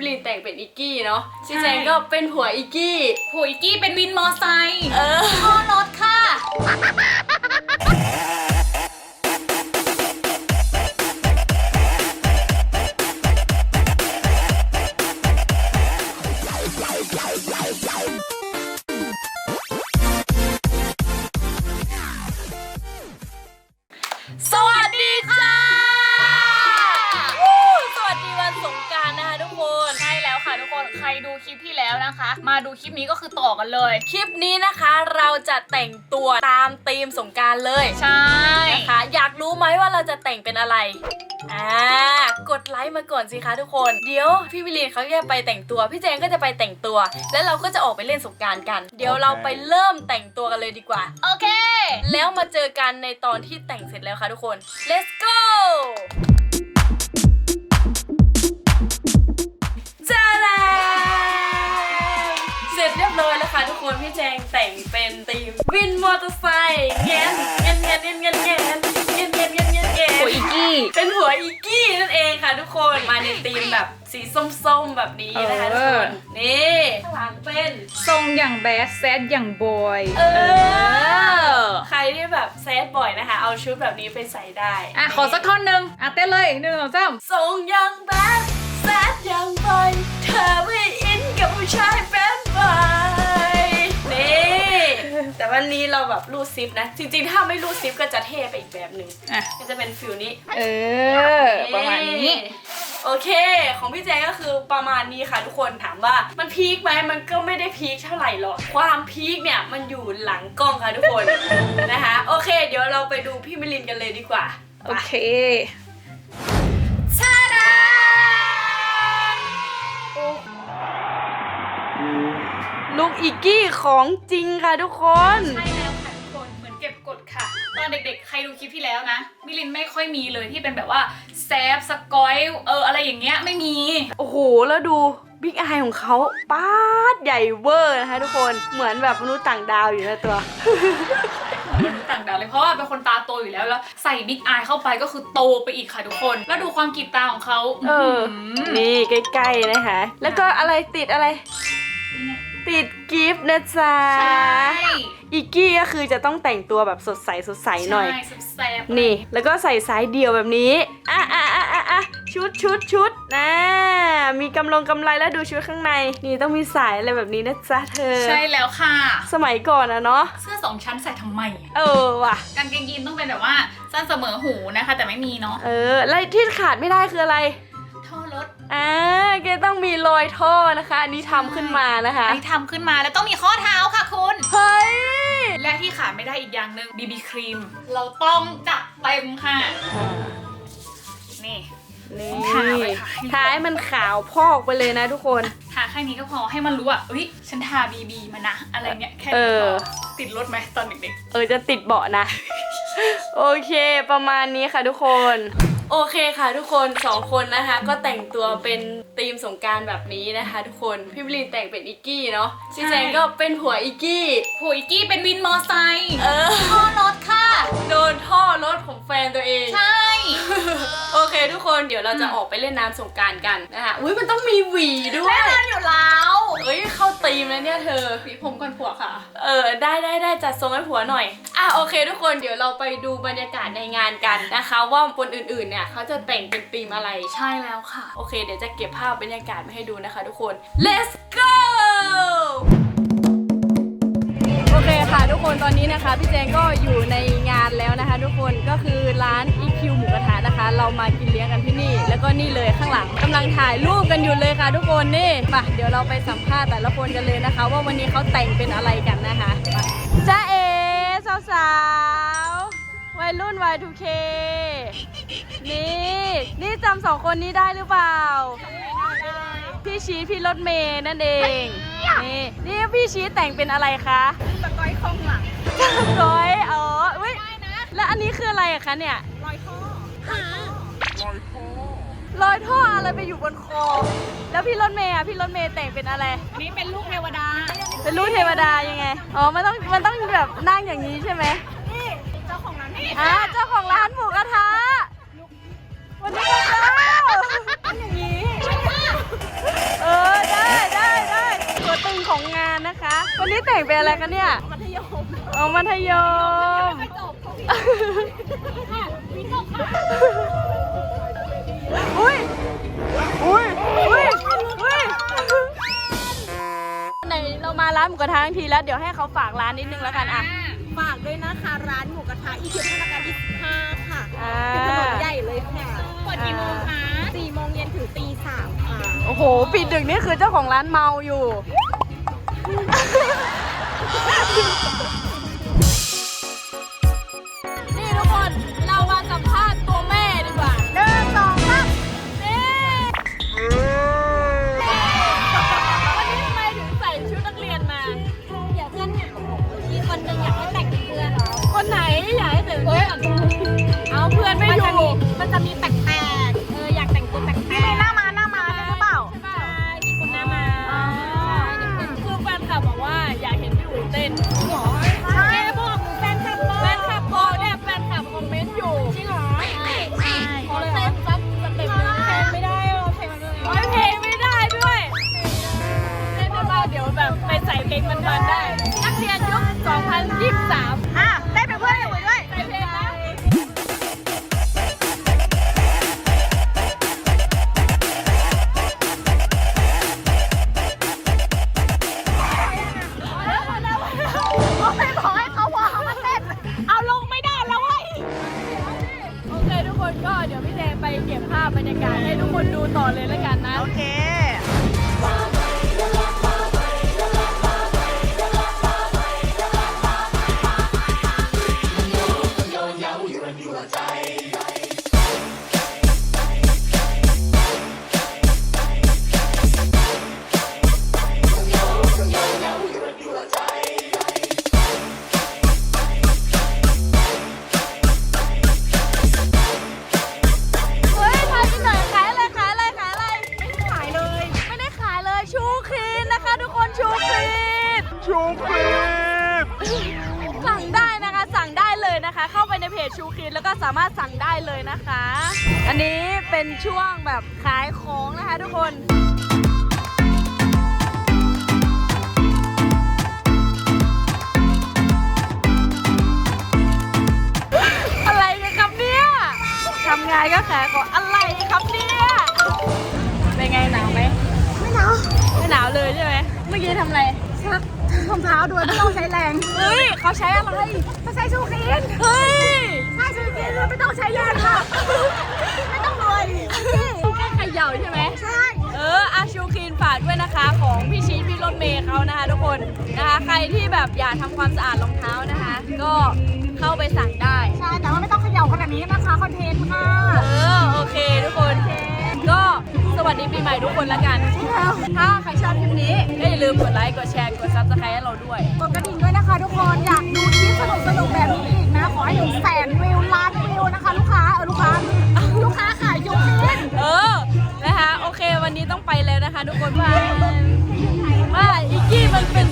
วิลินแต่งเป็นอิกกี้เนาะพี่แจงก็เป็นผัวอิกกี้ ผัวอีกกี้เป็นวินมอไซค์เออพ่อรถค่ะส มาดูคลิปนี้ก็คือต่อกันเลย คลิปนี้นะคะเราจะแต่งตัวตามธีมสงกรารเลยใช่นะคะ อยากรู้ไหมว่าเราจะแต่งเป็นอะไรอ่ากดไลค์มาก่อนสิคะทุกคน เดี๋ยวพี่วิลีนเขาจะไปแต่งตัว พี่แจงก็จะไปแต่งตัว แล้วเราก็จะออกไปเล่นสงกรารกัน เดี๋ยวเราไปเริ่มแต่งตัวกันเลยดีกว่า โอเค แล้วมาเจอกันในตอนที่แต่งเสร็จแล้วค่ะทุกคน let's go นพี่แจงแต่งเป็นธีมวินมอเตอร์ไซค์แงนแงนแงนแงนแงนแงนแงนแงนแงนแงนแงนแงนผัวอีกกี้ เป็นหัวอีกกี้นั่นเองค่ะทุกคนมาในธีมแบบสีส้มๆแบบนี้นะคะทุกคนนี่ข้างหลังเป็นทรงอย่างแบดแซดอย่างบอยเออใครที่แบบแซดบ่อยนะคะ เอาชุดแบบนี้ไปใส่ได้อะขอสักท่อนหนึ่งอะเต้นเลยหนึ่งสองสามทรงยังแบดแซดยังบ่อยเธอไม่อินกับผู้ชายแบดบ่อยนี่ แต่วันนี้เราแบบรูดซิปนะ จริงๆ ถ้าไม่รูดซิปก็จะเท่ไปอีกแบบหนึ่งอะ ก็จะเป็นฟิลนี้เออ ประมาณนี้ โอเค ของพี่แจงก็คือประมาณนี้ค่ะทุกคนถามว่ามันพีคไหมมันก็ไม่ได้พีคเท่าไหร่หรอก ความพีคเนี่ยมันอยู่หลังกล้องค่ะทุกคน นะคะ โอเค เดี๋ยวเราไปดูพี่มิลินกันเลยดีกว่า โอเค ลูกอีกกี้ของจริงค่ะทุกคน ใช่แล้วค่ะทุกคนเหมือนเก็บกดค่ะ ตอนเด็กๆ ใครดูคลิปที่แล้วนะ มิลินไม่ค่อยมีเลยที่เป็นแบบว่าแซฟสกอยเอออะไรอย่างเงี้ยไม่มี โอ้โห แล้วดูบิ๊กไอของเขาป้าดใหญ่เวอร์นะคะทุกคนเหมือนแบบมนุษย์ต่างดาวอยู่ในตัวมนุษย์ต่างดาวเลยเพราะว่าเป็นคนตาโตอยู่แล้วแล้วใส่บิ๊กอายเข้าไปก็คือโตไปอีกค่ะทุกคน แล้วดูความกรีดตาของเขาเออ หือนี่ใกล้ๆนะคะ แล้วก็อะไรติดอะไร ติดกิฟต์นะจ๊ะ ใช่อีกกี้ก็คือจะต้องแต่งตัวแบบสดใสสดใสหน่อย ใช่แซบนี่ แล้วก็ใส่สายเดี่ยวแบบนี้อะอะอะอะอะชุดชุดชุดนะ มีกำลงกำไรแล้วดูชุดข้างใน นี่ต้องมีสายอะไรแบบนี้นะจ๊ะเธอ ใช่แล้วค่ะ สมัยก่อนอะเนาะ เสื้อสองชั้นใส่ทำไมเออว่ะ กางเกงยีนต้องเป็นแบบว่าสั้นเสมอหูนะคะ แต่ไม่มีเนาะ เออ แล้วที่ขาดไม่ได้คืออะไรท่อรถอ่าแกต้อง มีรอยท่อนะคะ อันนี้ทำขึ้นมานะคะ อันนี้ทำขึ้นมาแล้วต้องมีข้อเท้าค่ะคุณ เฮ้ย และที่ขาดไม่ได้อีกอย่างหนึ่งบีบีครีม เราต้องจัดเต็มค่ะ นี่นี่ทาไว้ค่ะทาให้มันขาวพอกไปเลยนะทุกคน ทาแค่นี้ก็พอให้มันรู้ว่าเอ้ยฉันทาบีบีมานะ อะไรเนี่ยแค่เอนี้พออติดรถไหมตอนเด็กเออจะติดเบาะนะ โอเค ประมาณนี้ค่ะทุกคน โอเคค่ะทุกคนสองคนนะคะ ก็แต่งตัวเป็นธีมสงกรารแบบนี้นะคะ ทุกคนพี่บิลินแต่งเป็นอิกกี้เนาะพี่แจงก็เป็นผัวอิกกี้ๆผัวอีกกี้เป็นวินมอไซค์เออพ่อรถค่ะ โดนท่อรถของแฟนตัวเอง ใช่ โอเคทุกคนเดี๋ยวเราจะออกไปเล่นน้ำสงกรารกันนะคะอุ้ยมันต้องมีหวีด้วย แน่นอนอยู่แล้ว เอ้ยเข้าตีมแล้วเนี่ยเธอผีผมก่อนผัวค่ะ เออได้ได้ได้จัดทรงให้ผัวหน่อย อะโอเค ทุกคนเดี๋ยวเราไปดูบรรยากาศในงานกันนะคะ ว่าคนอื่นๆเนี่ยเขาจะแต่งเป็นธีมอะไรใช่แล้วค่ะ โอเค เดี๋ยวจะเก็บภาพบรรยากาศมาให้ดูนะคะ ทุกคน let's go อนนี้นะคะพี่แจงก็อยู่ในงานแล้วนะคะ ทุกคนก็คือร้าน EQ หมูกระทะนะคะ เรามากินเลี้ยงกันที่นี่ แล้วก็นี่เลยข้างหลังกำลังถ่ายรูปกันอยู่เลยค่ะ ทุกคนนี่มาเดี๋ยวเราไปสัมภาษณ์แต่ละคนกันเลยนะคะ ว่าวันนี้เขาแต่งเป็นอะไรกันนะคะมาจ้าเอสาวๆวัยรุ่น Y2K นี่นี่จำสองคนนี้ได้หรือเปล่า พี่ชีพี่รถเมย์นั่นเอง นี่นี่พี่ชีแต่งเป็นอะไรคะ หลังสกอยอ๋ออุ้ยแล้วอันนี้คืออะไรอะคะเนี่ยรอยท่อรอยท่ออะไรไปอยู่บนคอ แล้วพี่รถเมย์อะพี่รถเมย์แต่งเป็นอะไร อันนี้เป็นลูกเทวดา เป็นรูปเทวดายังไง อ๋อ มันต้อง มันต้องแบบนั่งอย่างนี้ใช่ไหม แต่งเป็นอะไรกันเนี่ยมัธยมอ๋อมัธยมไม่จบเขาพี่ค่ะวิตกค่ะอุ้ยอุ้ยอุ้ยอุ้ยไหนเรามาร้านหมูกระทะทั้งทีแล้วเดี๋ยวให้เขาฝากร้านนิดนึงแล้วกันอะ ฝากด้วยนะคะร้านหมูกระทะอีคิวพนักงาน25ค่ะอ่า เป็นถนนใหญ่เลยค่ะเปิดกี่โมงคะ4โมงเย็นถึงตี3ค่ะ โอ้โห ปิดดึกนี่คือเจ้าของร้านเมาอยู่ นี่ทุกคนเรามาสัมภาษณ์ มันได้ ชูครีนสั่งได้นะคะสั่งได้เลยนะคะ เข้าไปในเพจชูครีนแล้วก็สามารถสั่งได้เลยนะคะ อันนี้เป็นช่วงแบบขายของนะคะทุกคนอะไรกันครับเนี่ยทำงานก็แขกก่อนอะไรครับเนี่ยเป็นไงหนาวไหมไม่หนาวไม่หนาวเลยใช่ไหมเมื่อกี้ทำอะไร ซักรองเท้าด้วยไม่ต้องใช้แรงเฮ้ยเขาใช้อะไรเขาใช้ชูครีนเฮ้ยใช่ชูครีนไม่ต้องใช้แรงค่ะไม่ต้องรวยแค่เขย่าใช่ไหมใช่เอออาชูคลีนฝากด้วยนะคะของพี่ชีพี่รถเมย์เขานะคะ ทุกคนนะคะ ใครที่แบบอยากทำความสะอาดรองเท้านะคะ ก็เข้าไปสั่งได้ ดีปีใหม่ทุกคนละกัน ถ้าใครชอบคลิปนี้ก็อย่าลืมกดไลค์ กดแชร์ กดซับสไครต์ให้เราด้วย กดกระดิ่งด้วยนะคะทุกคน อยากดูคลิปสนุกสนุกแบบนี้อีกนะ ขอให้ถึงแสนวิวล้านวิวนะคะลูกค้า เออลูกค้า ลูกค้าขายยูทินเออ นะคะ โอเค วันนี้ต้องไปแล้วนะคะ ทุกคนบาว่าอีกี้มันเป็น